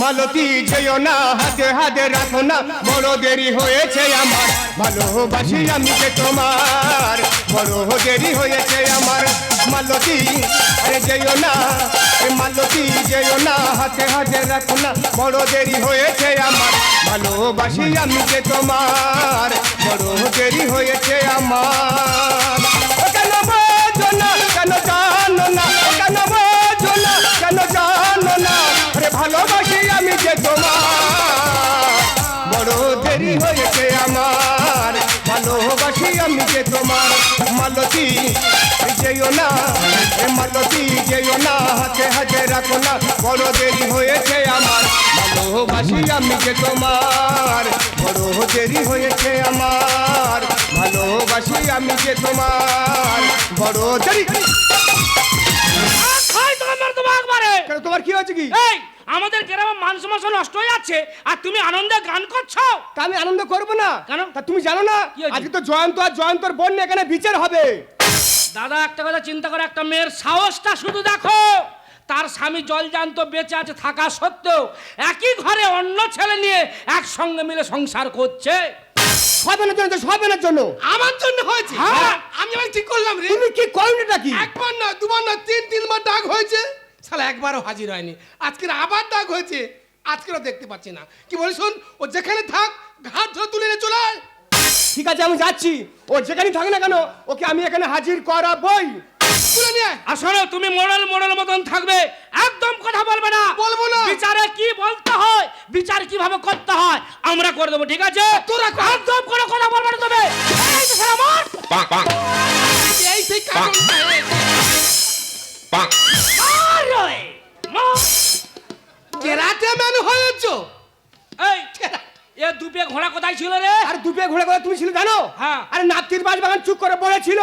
মালতী যেও না, হাতে হাতে রাখো না, বড় দেরি হয়েছে আমার। ভালোবাসি আমি যে তোমার, বড় দেরি হয়েছে আমার। মালতি, আরে যেও না মালতী যেও না, হাতে হাতে রাখো না, বড় দেরি হয়েছে আমার। ভালোবাসি আমি যে তোমার, বড় দেরি হয়েছে আমার। যেও না এ মালতী যেও না হাতে হাতে রাখো না বড় দেরি হয়েছে আমার। ভালোবাসি আমি যে তোমার বড় দেরি হয়েছে আমার। ভালোবাসি আমি যে তোমার বড় দেরি। তোমার কি হয়েছে কি? আমাদের গ্রামে মান সমাজ নষ্ট হয়ে যাচ্ছে আর তুমি আনন্দে গান করছ। তা আমি আনন্দ করব না। কেন? তা তুমি জানো না আজকে তো জয়ন্ত আর জয়ন্তর বোন এখানে বিচার হবে। দাদা একটা কথা চিন্তা করে একটা মেয়ের সাহসটা শুধু দেখো। তার স্বামী জলজান্ত বেঁচে আছে থাকা সত্ত্বেও একই ঘরে অন্য ছেলে নিয়ে একসঙ্গে মিলে সংসার করছে। সবেনের জন্য তো সবেনের জন্য? আমার জন্য হয়েছে? হ্যাঁ। আমি আমি ঠিক করলাম রে। তুমি কি করণীটা কি? একবার না দুবার না তিন তিনবার ডাক হয়েছে। শালা একবারও হাজির হয়নি। আজকের আবার ডাক হয়েছে। আজকেরও দেখতে পাচ্ছি না। কি বলি শোন ও যেখানে থাক ঘাট ধরে তুলে নিয়ে চলে আয়। ঠিক আছে আমি যাচ্ছি। ও যেখানেই থাকে না কেন ওকে আমি এখানে হাজির করাবই। আসলে তুমি মোড়ল মোড়ল মতন থাকবে একদম কথা বলবে না। বলব না। বিচারে কি বলতে হয় বিচার কীভাবে করতে হয় আমরা করে দেবো ঠিক আছে? তোরা একদম কোনো কথা বলবে না তবে এই তো শালা মার। এই সেই। কেরাটে ম্যান হয়েছ? এই এ দুপে ঘোড়া কোথায় ছিল রে? আর দুপে ঘুরে ঘুরে তুমি ছিল জানো? হ্যাঁ। আরে নাতির বাজ বাগান চুপ করে পড়েছিল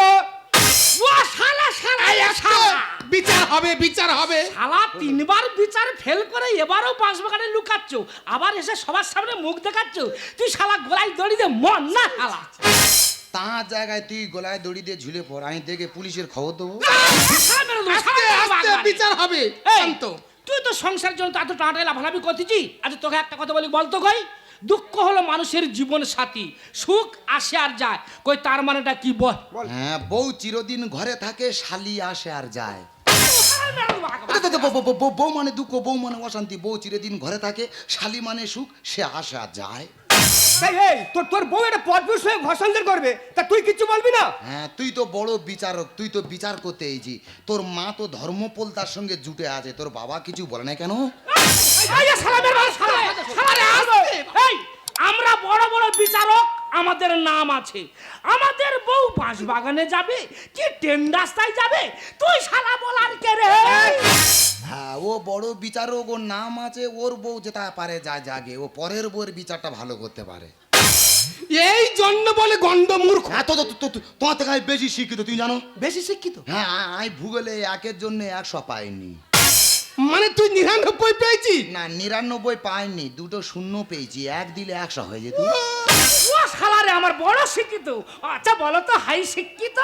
ও শালা শালা শালা। বিচার হবে বিচার হবে। শালা তিনবার বিচার ফেল করে এবারও পাঁচ বাগানে লুকাচ্ছ। আবার এসে সবার সামনে মুখ দেখাচ্ছ। তুই শালা গলায় দড়ি দে মন না শালা। তার জায়গায় তুই গলায় দড়ি দিয়ে ঝুলে পড় আমি দেখে পুলিশের খবর দেবো। বিচার হবে তুই তো সংসার জন্য এত টাটাই লাফালাফি করতেছি আজ তোকে একটা কথা বলি বলতো কই। দুঃখ হলো মানুষের জীবন সাথী। সুখ আসে আর যায়। কই তার মানেটা কি বল? হ্যাঁ বউ চিরদিন ঘরে থাকে শালি আসে আর যায়। বউ মানে দুঃখ বউ মানে অশান্তি। বউ চিরদিন ঘরে থাকে শালি মানে সুখ সে আসে আর যায়। এই এই তোর তোর বউ এটা পরপুরুষ হয়ে ঘষান্তর করবে তা তুই কিচ্ছু বলবি না হ্যাঁ তুই তো বড় বিচারক তুই তো বিচার করতে এইজি তোর মা তো ধর্মপোল তার সঙ্গে জুটে আছে তোর বাবা কিছু বলে না কেন এই যে শালা মেরে দেবো, শালা, শালা রে, আসবে। এই, আমরা বড় বড় বিচারক আমাদের নাম আছে। আমাদের বউ বাঁশ বাগানে যাবে কি ট্রেন রাস্তায় যাবে? তুই শালা বলার কে রে? হ্যাঁ ও বড় বিচারক ওর নাম আছে ওর বউ যেটা পারে যা জাগে। ও পরের বউয়ের বিচারটা ভালো করতে পারে। এই জন্য বলে গন্ড মূর্খ। হ্যাঁ তো তো- তো- তো- তোমার থেকে আমি বেশি শিক্ষিত তুই জানো? বেশি শিক্ষিত? হ্যাঁ আমি ভূগোলে একের জন্য একশো পাইনি। মানে তুই নিরানব্বই পেয়েছি না নিরানব্বই পাইনি দুটো শূন্য পেয়েছি এক দিলে একশো হয়ে যেত। ও শালারে আমার বড় শিক্ষিত। আচ্ছা বলো তো হাই শিক্ষিত?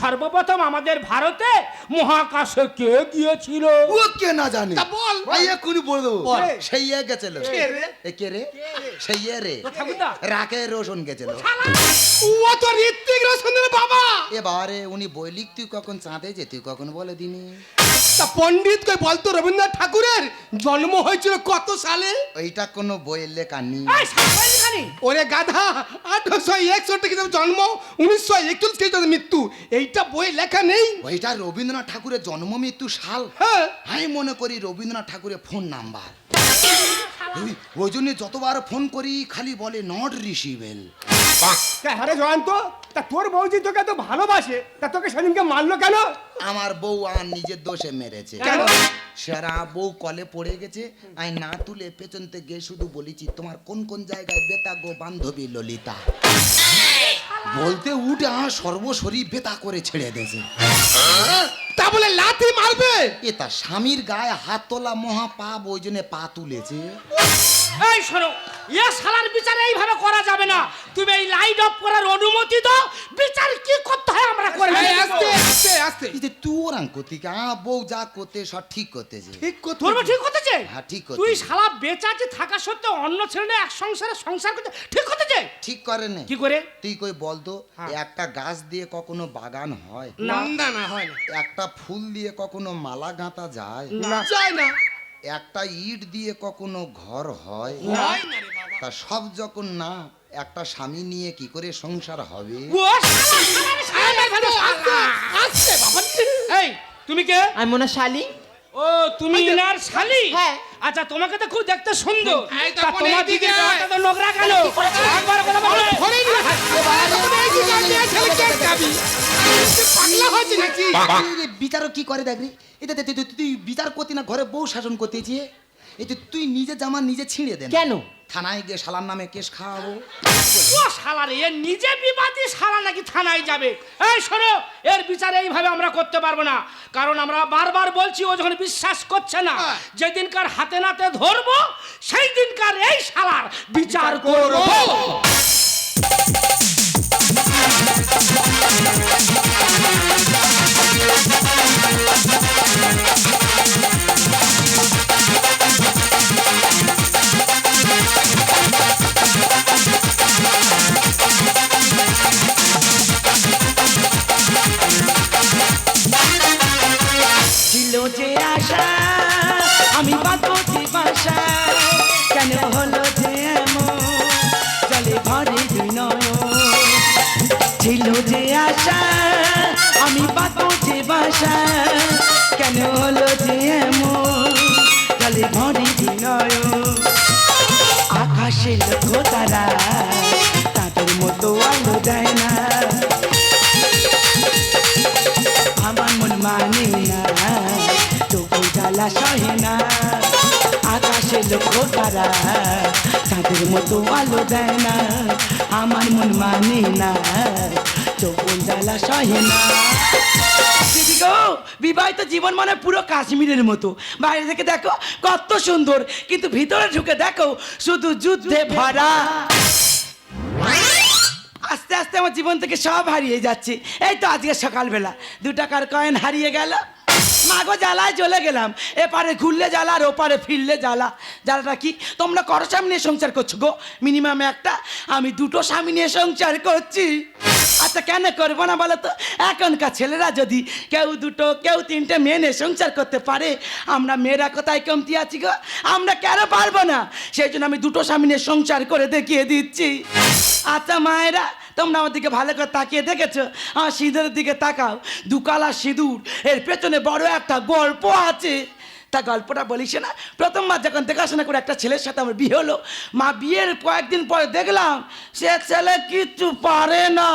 সর্বপ্রথম আমাদের ভারতে মহাকাশে কে গিয়েছিল? ও কে না জানে। তা বল। ভাই এক্ষুনি বলে দেবো। বল। সেই এ গেছিল। কে রে? এ কে রে? সেই এ রে। ঠাকুরদা। রাকে রোশন গেছিল। ও তো ঋত্বিক রোশনের বাবা। এ বাবারে উনি বই লিখ তুই কখন চাঁদে যে তুই কখন বলে দিনি তা পণ্ডিত কই বলতো রবীন্দ্রনাথ ঠাকুরের জন্ম হয়েছিল কত সালে? ওইটা কোনো বইয়ের লেখা নেই। এই শালা এখানে। ওরে গাধা আঠারোশো একষট্টি খ্রিস্টাব্দে জন্ম উনিশশো একচল্লিশ খ্রিস্টাব্দে মৃত্যু এইটা বই লেখা নেই। ওইটা রবীন্দ্রনাথ ঠাকুরের জন্ম মৃত্যু সাল। হ্যাঁ। আমি মনে করি রবীন্দ্রনাথ ঠাকুরের ফোন নাম্বার। ওই- জন্য যতবার ফোন করি খালি বলে নট রিসিভেল হ্যাঁ জয়ন্ত তা তোর যে তোকে এত ভালোবাসে তা তোকে সেদিনকে মারলো কেন? আমার বউ আর নিজের দোষে মেরেছে। কেন? সারা বউ কলে পড়ে গেছে। আমি না তুলে পেছন থেকে শুধু বলেছি তোমার কোন কোন জায়গায় বেতা গো বান্ধবী ললিতা? বলতে উঠে আমার সর্বশরী বেতা করে ছেড়ে দিয়েছে তা বলে লাথি মারবে? এ তার স্বামীর গায়ে হাত তোলা মহা পাপ ওই জন্য পা তুলেছে। এই শোনো এ শালার বিচার এইভাবে করা যাবে না। তুমি এই লাইট অফ করার অনুমতি দাও। বিচার কি করতে হয় আমরা করে। আস্তে। এই যে তুই ওরাং করতে আ বউ যা করতে সব ঠিক করতেছে ঠিক করতে তোর বউ ঠিক করতেছে হ্যাঁ, ঠিক করতেছে। তুই শালা বেচাচে থাকা সত্ত্বেও অন্য ছেলে এক সংসারে সংসার করতে ঠিক করতেছে ঠিক করে নে। কি করে? তুই কই বলতো হ্যাঁ। একটা গাছ দিয়ে কখনো বাগান হয়? না। না না হয় না। একটা ফুল দিয়ে কখনো মালা গাঁথা যায়? যায় না। একটা ইট দিয়ে কখনো ঘর হয়? হয় না রে বাবা। তা সব যখন না একটা স্বামী নিয়ে কি করে সংসার হবে? ও শালা, শালা, শালা, শালা, শালা। আস্তে বাবা। এই তুমি কে? আমি মনে শালি। ও তুমি ইনার শালি? হ্যাঁ। আচ্ছা তোমাকে তো খুব দেখতে সুন্দর। তা তোমার দিকে তো নোংরা কেন? একবার কথা বলো ধরেই নি এই যে গান নিয়ে ছেলে কে করে দেখবি এটা তুই- বিচার করতি না ঘরে বউ শাসন করতেছি এই যে তুই নিজে জামা নিজে ছিঁড়ে দেন কেন? থানায় গিয়ে শালার নামে কেস খাওয়াবো। ও শালা রে এ নিজে বিবাদী শালা নাকি থানায় যাবে? এই শোনো এর বিচার এইভাবে আমরা করতে পারব না। কারণ আমরা বারবার বলছি ও যখন বিশ্বাস করছে না হ্যাঁ। যেদিনকার হাতে নাতে ধরবো সেই দিনকার এই শালার বিচার করব। ছিল তাদের মতো আলো দেয় না আমার মন মানে না তবু জ্বালা সহে না বিবাহিত জীবন মানে পুরো কাশ্মীরের মতো। বাইরে থেকে দেখো, কত সুন্দর। কিন্তু ভিতরে ঢুকে দেখো, শুধু যুদ্ধে ভরা। আস্তে আস্তে আমার জীবন থেকে সব হারিয়ে যাচ্ছে। এই তো আজকে সকালবেলা। দু টাকার কয়েন হারিয়ে গেল? মাগো জ্বালায় চলে গেলাম। এপারে ঘুরলে জ্বালা, আর ওপারে ফিরলে জ্বালা। জ্বালাটা কি? তোমরা করো স্বামী নিয়ে সংসার করছ গো। মিনিমাম একটা, আমি দুটো স্বামী নিয়ে সংসার করছি। আচ্ছা কেন করব না বলো তো? এখনকার ছেলেরা যদি কেউ দুটো, কেউ তিনটে মেয়ে নিয়ে সংসার করতে পারে, আমরা মেয়েরা কোথায় কমতি আছি গো? আমরা কেন পারব না? সেই জন্য আমি দুটো স্বামী নিয়ে সংসার করে দেখিয়ে দিচ্ছি। আচ্ছা মায়েরা তোমরা আমার দিকে ভালো করে তাকিয়ে দেখেছ? আমার সিঁদুরের দিকে তাকাও। দুকালা সিঁদুর। এর পেছনে বড় একটা গল্প আছে। তা গল্পটা বলিস না? প্রথমবার যখন দেখাশোনা করে একটা ছেলের সাথে আমার বিয়ে হলো, মা বিয়ের কয়েকদিন পরে দেখলাম, সে ছেলে কিচ্ছু পারে না।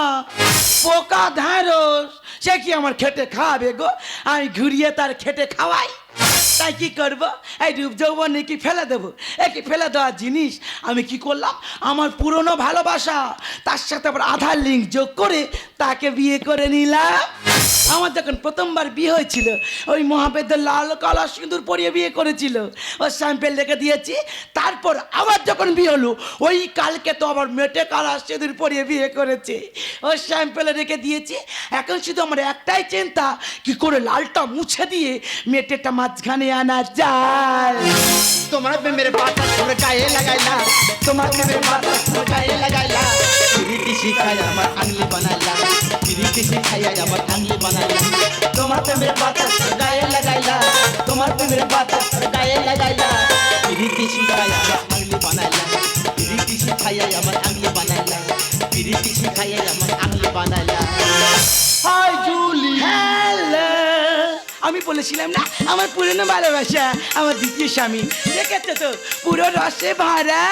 পোকা ঢ্যাঁড়স। সে কি আমার খেটে খাওয়াবে গো? আমি ঘুরিয়ে তার খেটে খাওয়াই। তাই কি করব? এই রূপ যৌবন কি ফেলে দেবো? এ কি ফেলে দেওয়ার জিনিস? আমি কি করলাম? আমার পুরনো ভালোবাসা, তার সাথে আবার আধার লিঙ্ক যোগ করে তাকে বিয়ে করে নিলাম। আমার যখন প্রথমবার বিয়ে হয়েছিল, ওই মহাবেদের লাল কালা সিঁদুর পরিয়ে বিয়ে করেছিল। ওর স্যাম্পেল রেখে দিয়েছি, তারপর আবার যখন বিয়ে হলো, ওই কালকে তো আবার মেটে কালা সিঁদুর পরিয়ে বিয়ে করেছে। ওর স্যাম্পেলে রেখে দিয়েছি, এখন শুধু আমার একটাই চিন্তা, কি করে লালটা মুছে দিয়ে মেটেটা মাঝখানে আনা যায়? তোমার প্রেমের পাতা তোর গায়ে লাগাইলা, তোমার প্রেমের মাথা তোর গায়ে লাগাইলা আমার আংলি বানাইলা। পিরিতি শিখাই আমার আংলি বানাইলা তোমার প্রেমের তোর গায়ে লাগাইলা, তোমার প্রেমের তোর গায়ে লাগাইলা। পিরিতি শিখাই আমার আংলি বানাইলা পিরিতি শিখাই আমার আংলি বানাইলা পিরিতি শিখাই আমার আংলি বানাইলা। Hi Julie, hello. আমি বলেছিলাম না, আমার পুরনো ভালোবাসা, আমার দ্বিতীয় স্বামী। দেখেছ তো? পুরো রসে ভরা।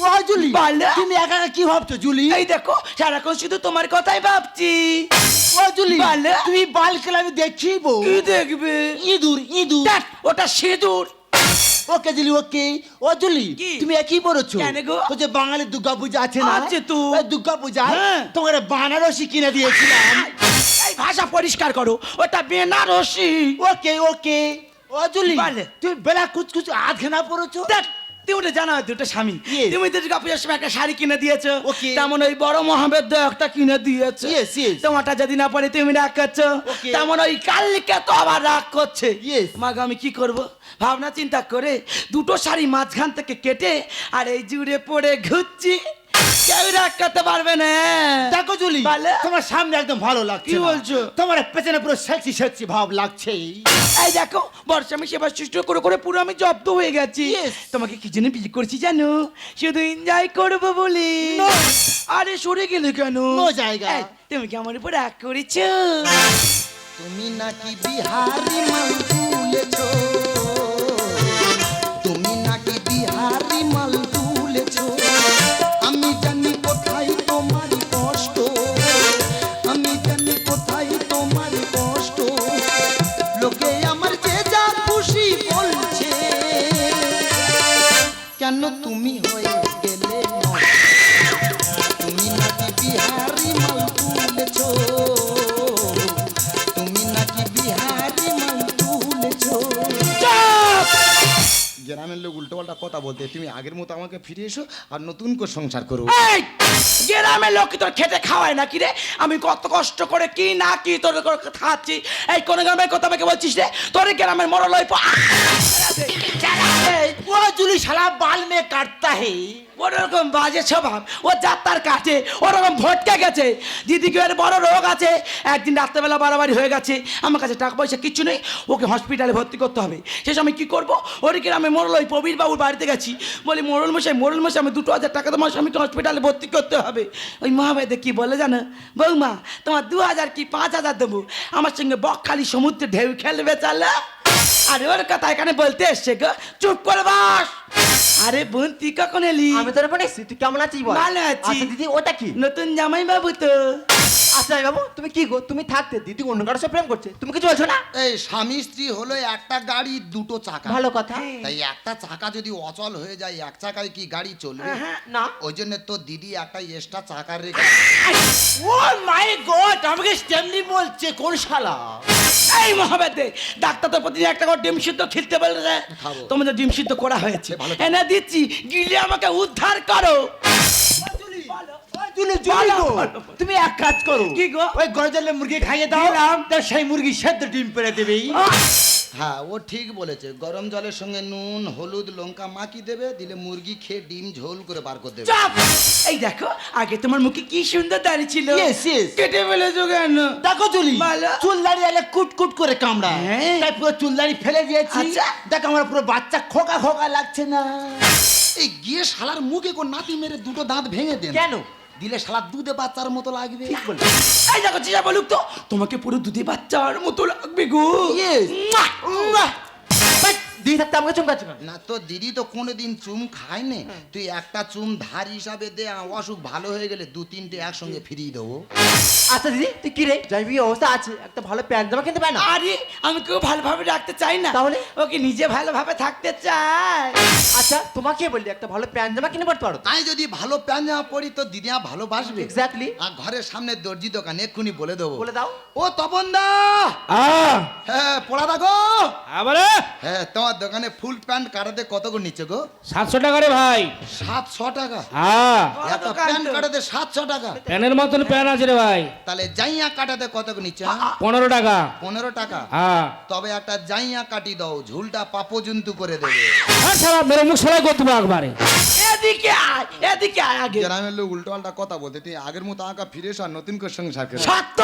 ও জুলি। বলো। তুমি একা একা কি ভাবছ জুলি? এই দেখো সারাক্ষণ শুধু তোমার কথাই ভাবছি। ও জুলি বলো। তুমি বাল খেলা আমি দেখিব কি দেখবে? ইঁদুর ইঁদুর। ওটা সিঁদুর। ওকে জুলি ওকে। ও জুলি তুমি একই বলেছ যে বাঙালি দুর্গা পূজা আছে না? আছে তো। দুর্গা পূজা হ্যাঁ। তোমার বানারসি কিনে দিয়েছিলাম। এই ভাষা পরিষ্কার করো ওটা বেনারসি। ওকে ওকে। ও জুলি বলে। তুই বেলা কুচকুচ আধখানা পড়েছো? দেখ, তুমি ওটা জানো দুটো স্বামী Yes. তুমি দুর্গা পুজোর সময় একটা শাড়ি কিনে দিয়েছ Okay. তেমন ওই বড় মহাবেদ্য একটা কিনে দিয়েছ Yes, yes. তোমারটা যদি না তুমি রাগ করছ তেমন ওই কালকে তো আবার রাগ করছে. মাগ আমি কি করব ভাবনা চিন্তা করে দুটো শাড়ি মাঝখান থেকে কেটে আর এই জুড়ে পড়ে ঘুরছি কেউ করতে পারবে না। দেখো জুলি তোমার সামনে একদম ভালো লাগছে কি বলছো? তোমার পেছনে পুরো সেক্সি সেক্সি ভাব লাগছে এই দেখো বর্ষা আমি সেবা সুষ্ঠ করে করে পুরো আমি জব্দ হয়ে গেছি। তোমাকে কি জন্য বিয়ে করছি জানো? শুধু এনজয় করব বলে। আরে সরে গেলে কেন? জায়গা। তুমি কি আমার উপর রাগ করেছ? তুমি নাকি বিহারি মাল তুলেছো বলতে তুমি আগের মতো আমাকে ফিরে এসো আর নতুন করে সংসার করো। গ্রামের লোক তোর খেতে খাওয়ায় নাকি রে? আমি কত কষ্ট করে কি না কি তোর খাচ্ছি? এই কোন গ্রামের কথা আমাকে বলছিস রে? তোর গ্রামের মরল হে ওরকম বাজে স্বভাব ও কাছে ওরকম ভটকে গেছে দিদিকে বড় রোগ আছে একদিন রাত্রেবেলা বাড়াবাড়ি হয়ে গেছে আমার কাছে টাকা পয়সা নেই ওকে হসপিটালে ভর্তি করতে হবে কী করব মোড়ল ওই বাড়িতে গেছি বলি মোড়ল মশাই মোড়ল মশাই আমি দুটো হাজার টাকা তোমার স্বামীকে হসপিটালে ভর্তি করতে হবে ওই মহাবেদে কি বলে জানো বৌমা তোমার দু হাজার কি পাঁচ হাজার দেবো আমার সঙ্গে বকখালি সমুদ্রে ঢেউ খেলবে চালা আরে ওর কথা এখানে বলতে এসছে গো। চুপ করে বাস। আরে বোন তুই কখন এলি? আমি তোর বোন এসছি তুই কেমন আছিস বল? ভালো আছি। আচ্ছা দিদি ওটা কি? নতুন জামাই বাবু তো। আচ্ছা বাবু তুমি কি গো তুমি থাকতে দিদি অন্য কারোর সাথে প্রেম করছে? তুমি কিছু বলছো না? এই স্বামী স্ত্রী হলো একটা গাড়ি দুটো চাকা। ভালো কথা। তাই একটা চাকা যদি অচল হয়ে যায় এক চাকায় কি গাড়ি চলবে? না। ওই জন্য তো দিদি একটা এক্সট্রা চাকার রেখে ও মাই গড আমাকে স্টেমনি বলছে কোন শালা? এই মহাবেদে ডাক্তার তো প্রতিদিন একটা করে ডিম সিদ্ধ খেলতে খাব। তোমাদের ডিম সিদ্ধ করা হয়েছে। এনে দিচ্ছি গিলে আমাকে উদ্ধার করো। জুলি বলো, গো। তুমি এক কাজ করো। কি গো? ওই গরজালে মুরগি খাইয়ে দাও। তা সেই মুরগি সেদ্ধ ডিম পেড়ে দেবে। হ্যাঁ ও ঠিক বলেছে। গরম জলের সঙ্গে নুন হলুদ লঙ্কা মাখি দেবে দিলে মুরগি খেয়ে ডিম ঝোল করে বার করে দেবে। এই দেখো আগে তোমার মুখে কি সুন্দর দাড়ি ছিল. কেটে ফেলেছো কেন? দেখো জুলি চুল দাঁড়িয়ে এলে কুট কুট করে কামড়া। হ্যাঁ। তাই পুরো চুল দাঁড়ি ফেলে দিয়েছি। আচ্ছা। দেখ আমার পুরো বাচ্চা খোকা খোকা লাগছে না। এই গিয়ে শালার মুখে কোন নাতি মেরে দুটো দাঁত ভেঙে দেন কেন? দিলে শালা দুধে বাচ্চার মতো লাগবে। এই দেখো চিজা বলুক তো তোমাকে পুরো দুধে বাচ্চার মতো লাগবে গো। দিদি থাকতে আমাকে চমকাচ্ছ কেন? না তো দিদি তো কোনোদিন চুম খায় নে তুই একটা চুম ধার হিসাবে দে অসুখ ভালো হয়ে গেলে দু তিনটে একসঙ্গে ফিরিয়ে দেবো। আচ্ছা দিদি তুই কি রে? যাই অবস্থা আছে একটা ভালো প্যান্ট জামা কিনতে পায় না? আরে আমি কেউ ভালোভাবে রাখতে চাই না। তাহলে? ওকে নিজে ভালোভাবে থাকতে চাই। আচ্ছা তোমাকে বললি একটা ভালো প্যান্ট জামা কিনে পড়তে পারো তাই যদি ভালো প্যান জামা পরি তো দিদি আমার ভালোবাসবে। এক্স্যাক্টলি আর ঘরের সামনে দর্জি দোকান এক্ষুনি বলে দেবো। বলে দাও। ও তপন দা হ্যাঁ পড়া দেখো আবারে! হ্যাঁ তোমার দোকানে ফুল প্যান্ট কাটাতে কত করে নিচ্ছে গো? সাতশো টাকা রে ভাই। সাতশো টাকা? হ্যাঁ। দোকান প্যান্ট কাটাতে সাতশো টাকা? প্যানের মতন প্যান আছে রে ভাই। তাহলে জাইয়া কাটাতে কত করে নিচ্ছে হ্যাঁ? পনেরো টাকা। পনেরো টাকা? হ্যাঁ। তবে একটা জাইয়া কাটি দাও ঝুলটা পাপজন্তু করে দেবে। আর সারা মেরে মুখ সরাই করতে একবারে। এদিকে আয় এদিকে আয় আগে। গ্রামের লোক উল্টো পাল্টা কথা বলতে তুই আগের মতো আঁকা ফিরে এসো আর নতুন করে সংসার করে। সত্য।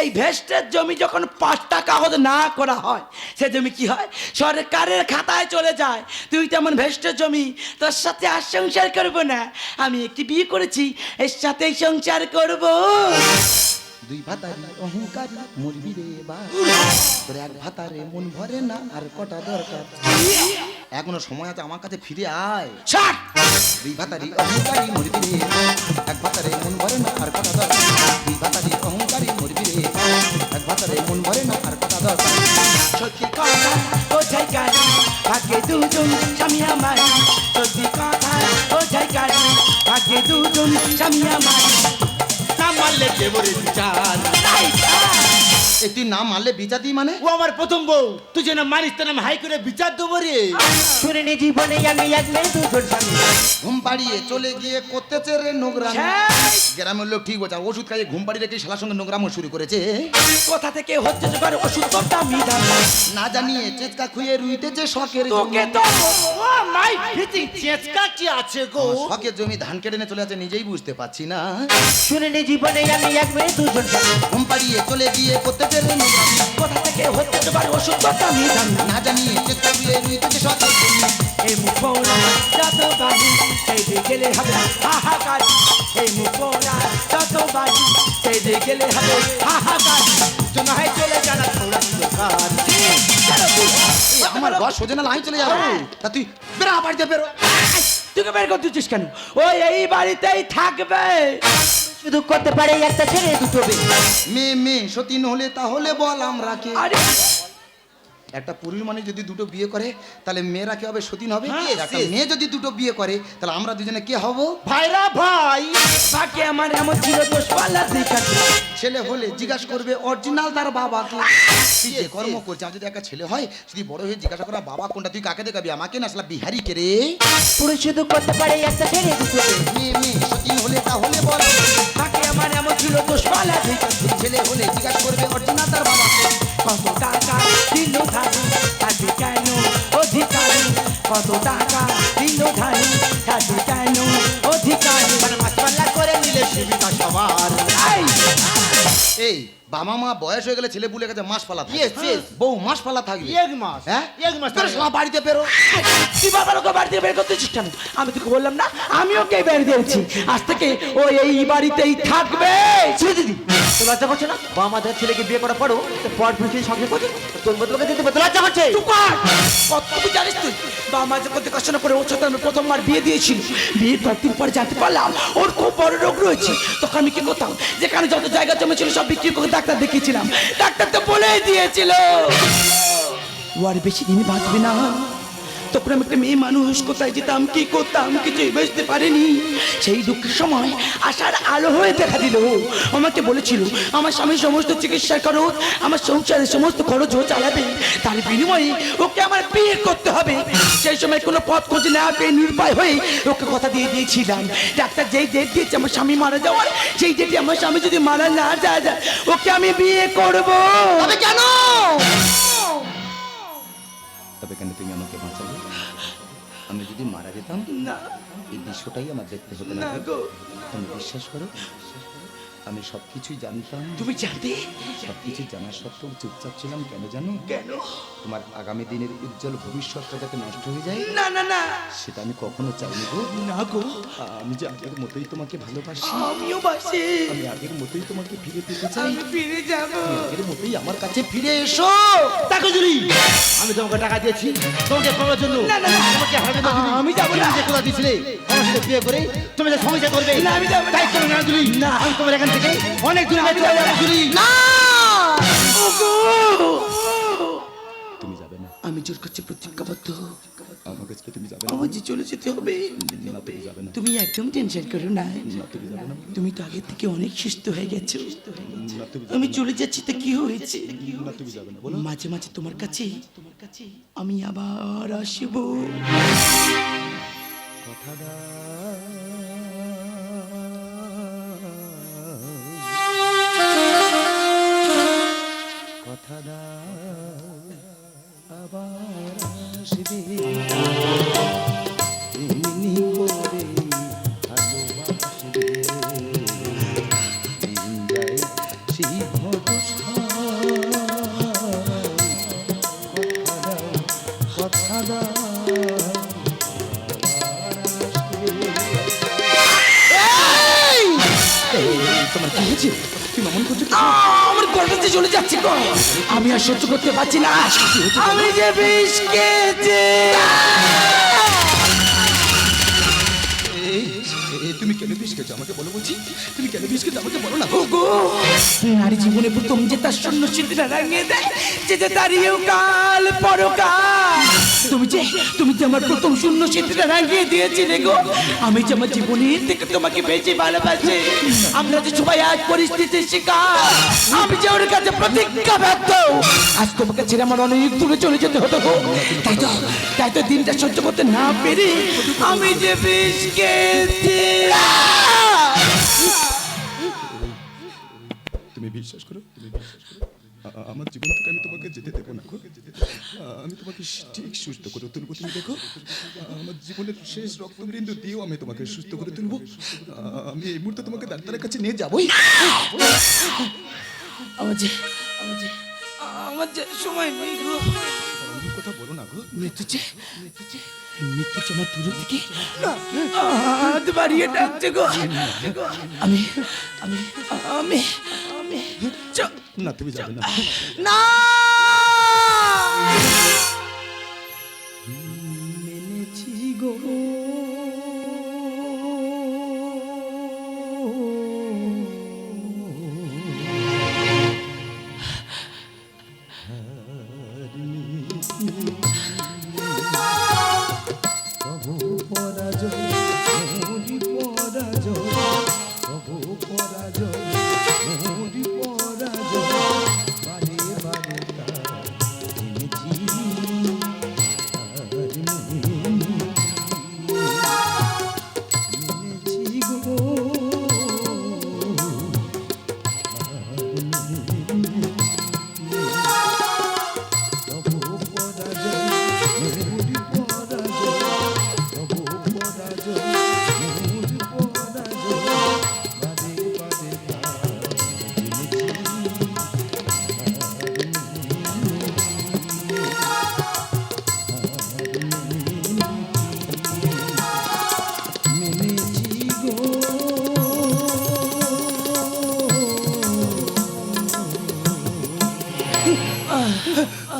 এই ভেস্টের জমি যখন পাঁচটা কাগজ না করা হয় সে জমি কি হয়? সরকারের খাতায় চলে যায়। তুই তেমন ভেস্টের জমি তোর সাথে আর সংসার করব না। আমি একটি বিয়ে করেছি এর সাথেই সংসার করব। দুই ভাতারি অহংকারী মরবি রে এবার। তোর এক ভাতারে মন ভরে না আর কটা দরকার। এখনও সময় আছে আমার কাছে ফিরে আয়। ছাড়! দুই ভাতারি অহংকারী মরবি রে এক ভাতারে মন ভরে না আর কটা দরকার। দুই ভাতারি অহংকারী মরবি রে এক ভাতারে মন ভরে না আর কটা দরকার। সত্যি কথা ভাগ্যে দুজন, স্বামী আমার সত্যি কথা বোঝাই গাড়ি ভাগ্যে দুজন, স্বামী আমার না মারলে দেবরে চাল তাই তাই এই তুই না মারলে বিচার দিই মানে? ও আমার প্রথম বউ। তুই যেন মানিস তো আমি হাই করে বিচার দেবো রে। শুনিনি জীবনে আমি এক দুজন স্বামী। ঘুম পাড়িয়ে চলে গিয়ে করতেছে রে নোংরা গ্রামের লোক ঠিক বলছে ওষুধ খাইয়ে ঘুম পাড়িয়ে রেখে শালার সঙ্গে নোংরামো শুরু করেছে। কোথা থেকে হচ্ছে জোগাড় ওষুধ তোর দামি দাম না জানিয়ে চেচকা খুঁয়ে রুইতেছে শখের তোকে জমি। তো ও মাই ফিটিং চেচকা কি আছে গো? শখের জমি ধান কেটে নিয়ে চলে আছে নিজেই বুঝতে পারছি না। শুনিনি জীবনে আমি এক মেয়ে দুজন স্বামী। ঘুম পাড়িয়ে চলে গিয়ে করতেছে রে নোংরামি কোথা থেকে হচ্ছে জোগাড় ওষুধ দামি দাম না জানিয়ে চেচকা খুঁয়ে রুইতেছে শখের জমি এই মুখোরা যত বাড়ি সেই গেলে হবে হাহাকার। এই মুখোরা যত বাড়ি সেই দিকে গেলে হবে হাহাকার। জন্য চলে জানা ছোড়া দরকার এই আমার ঘর সোজা না লাই চলে যাবে। তা তুই বেরা বাড়িতে বেরো। তুই বের করে দিচ্ছিস কেন? ও এই বাড়িতেই থাকবে। শুধু করতে পারে একটা ছেলে দুটো মেয়ে মেয়ে মেয়ে হলে তাহলে বল আমরা কে? একটা পুরুষ মানুষ যদি দুটো বিয়ে করে তাহলে মেয়েরা কে হবে? সতীন হবে? হ্যাঁ, একটা মেয়ে যদি দুটো বিয়ে করে তাহলে আমরা দুজনে কে হব? ভাইরা ভাই বাকি আমার এমন ছিল দোষ পাল্লা ছেলে হলে জিজ্ঞাসা করবে অরিজিনাল তার বাবাকে। তুই যে কর্ম করছে যদি একটা ছেলে হয় যদি বড় হয়ে জিজ্ঞাসা করা বাবা কোনটা তুই কাকে দেখাবি? আমাকে না আসলে বিহারি কে রে? পুরুষ শুধু করতে পারে একটা ছেলে দুটো মেয়ে মেয়ে সতীন হলে তাহলে বল দেখাচ্ছে ছেলে হলে জিজ্ঞাসা করবে অরিজিনাল তার বাবাকে কত টাকা দিল ধারু কত টাকা বাবা মা বয়স হয়ে গেলে ছেলে বুলে গেছে মাস পালা yes. বউ মাস পালা থাকবে। এক মাস। হ্যাঁ? এক মাস তোর শালা বাড়িতে পেরো তুই বাবার ওকে বাড়ি থেকে বের করতেছিস কেন? আমি তোকে বললাম না আমি ওকে বের দিয়েছি। আজ থেকে ও এই বাড়িতেই থাকবে। ছেড়ে দিদি। তো লজ্জা করছে না? বাবা মাদের ছেলেকে বিয়ে করার পরও তো পর পুরুষের সঙ্গে করছে তোর বদলকে দিতে বদল লজ্জা করছে? চুপ কর। কত তুই জানিস তুই? বাবা মা যে কত কষ্ট করে ওর সাথে আমি প্রথমবার বিয়ে দিয়েছিল বিয়ের কয়েকদিন পরে জানতে পারলাম ওর খুব বড় রোগ রয়েছে। তখন আমি কি করতাম? যেখানে যত জায়গা জমেছিল সব বিক্রি করে ডাক্তার দেখিয়েছিলাম। ডাক্তার তো বলেই দিয়েছিল। ও আর বেশি দিন বাঁচবে না। তখন আমি একটা মেয়ে মানুষ কোথায় যেতাম কি করতাম কিছুই বুঝতে পারিনি। সেই দুঃখের সময় আশার আলো হয়ে দেখা দিল। আমাকে বলেছিল আমার স্বামী সমস্ত চিকিৎসা খরচ আমার সংসারের সমস্ত খরচ ও চালাবে। তার বিনিময়ে ওকে আমার বিয়ে করতে হবে। সেই সময় কোনো পথ খোঁজ না পেয়ে নির্ভয় হয়ে ওকে কথা দিয়ে দিয়েছিলাম। ডাক্তার যেই ডেট দিয়েছে আমার স্বামী মারা যাওয়ার সেই ডেটে আমার স্বামী যদি মারা না যায় যায়, ওকে আমি বিয়ে করব। তবে কেন? তবে কেন তুমি আমি যদি মারা যেতাম না। এই দৃশ্যটাই আমার দেখতে হতো না। না তুমি বিশ্বাস করো? আমি সব কিছুই জানতাম। তুমি জানতে? সব কিছু জানার সত্ত্বেও চুপচাপ ছিলাম কেন জানো? কেন? তোমার আগামী দিনের উজ্জ্বল ভবিষ্যৎটা যাতে নষ্ট হয়ে যায়? না না না। সেটা আমি কখনো চাইনি গো। না গো। আমি যে আগের মতোই তোমাকে ভালোবাসি। আমিও বাসি। আমি আগের মতোই তোমাকে ফিরে পেতে চাই। আমি ফিরে যাব। আগের মতোই আমার কাছে ফিরে এসো। তাকে জুলি আমি তোমাকে টাকা দিয়েছি। তোমাকে পাওয়ার জন্য। না, না। তোমাকে হারাতে আমি যাব না। যে কথা আমার সাথে বিয়ে করে তুমি যে সংসার করবে না, আমি তাই করো না জুলি না। আমি তোমার এখান থেকে অনেক দূরে চলে যাব জুলি না! তুমি যাবে না। আমি জোর করছি প্রতিজ্ঞাবদ্ধ। আমার কাছে তুমি যাবে না। আমার যে চলে যেতে হবে। তুমি যাবে না। তুমি একদম টেনশন করো না। তুমি যাবে না। তুমি তো আগের থেকে অনেক সুস্থ হয়ে গেছো। আমি চলে যাচ্ছি তো কি হয়েছে? না তুমি যাবে না বলো। মাঝে মাঝে তোমার কাছে তোমার কাছে আমি আবার আসব। কথা কথা দাও আবার আসবে। এমনি করে ভালোবাসবে। সেই ভরসায়। কথা দাও তোমার কি হয়েছে? তুমি করতে আমার গর্ভতে চলে যাচ্ছে আমি আর সহ্য করতে পারছি না। আমি যে বিষ কেন বিষ খেয়েছো আমাকে বলো তুমি কেন বিষ খেয়েছো আমাকে বলো না? নারী জীবনে প্রথম যে তার শূন্য স্মৃতিটা রাঙিয়ে দেয়, যে যে দাঁড়িয়েও কাল পরকাল। তুমি যে তুমি যে আমার প্রথম শূন্য স্মৃতিটা রাঙিয়ে দিয়েছিলে গো, আমি যে আমার জীবনের থেকে তোমাকে বেশি ভালোবাসি। আমরা যে সবাই এক পরিস্থিতির শিকার, আমি যে ওর কাছে প্রতিজ্ঞা ব্যর্থ, আজ তোমাকে ছেড়ে আমার অনেক দূরে চলে যেতে হতো গো। তাই তো তাই তো দিনটা সহ্য করতে না পেরে আমি যে বিষ খেয়েছি। তুমি বিশ্বাস করো আমার জীবন থেকে আমি তোমাকে যেতে দেবো না। আমি তোমাকে ঠিক সুস্থ করে তুলবো তুমি দেখো। আমার জীবনের শেষ রক্তবিন্দু দিয়েও আমি তোমাকে সুস্থ করে তুলবো। আমি এই মুহূর্তে তোমাকে ডাক্তারের কাছে নিয়ে যাবোই। আমার যে আমার যে আমার যে সময় নেই গো। কথা বলো না গো। মৃত্যু যে মৃত্যু যে। আমার দূরে থেকে হাত বাড়িয়ে ডাকছে গো। আমি আমি আমি আমি না তুমি যাবে না। না!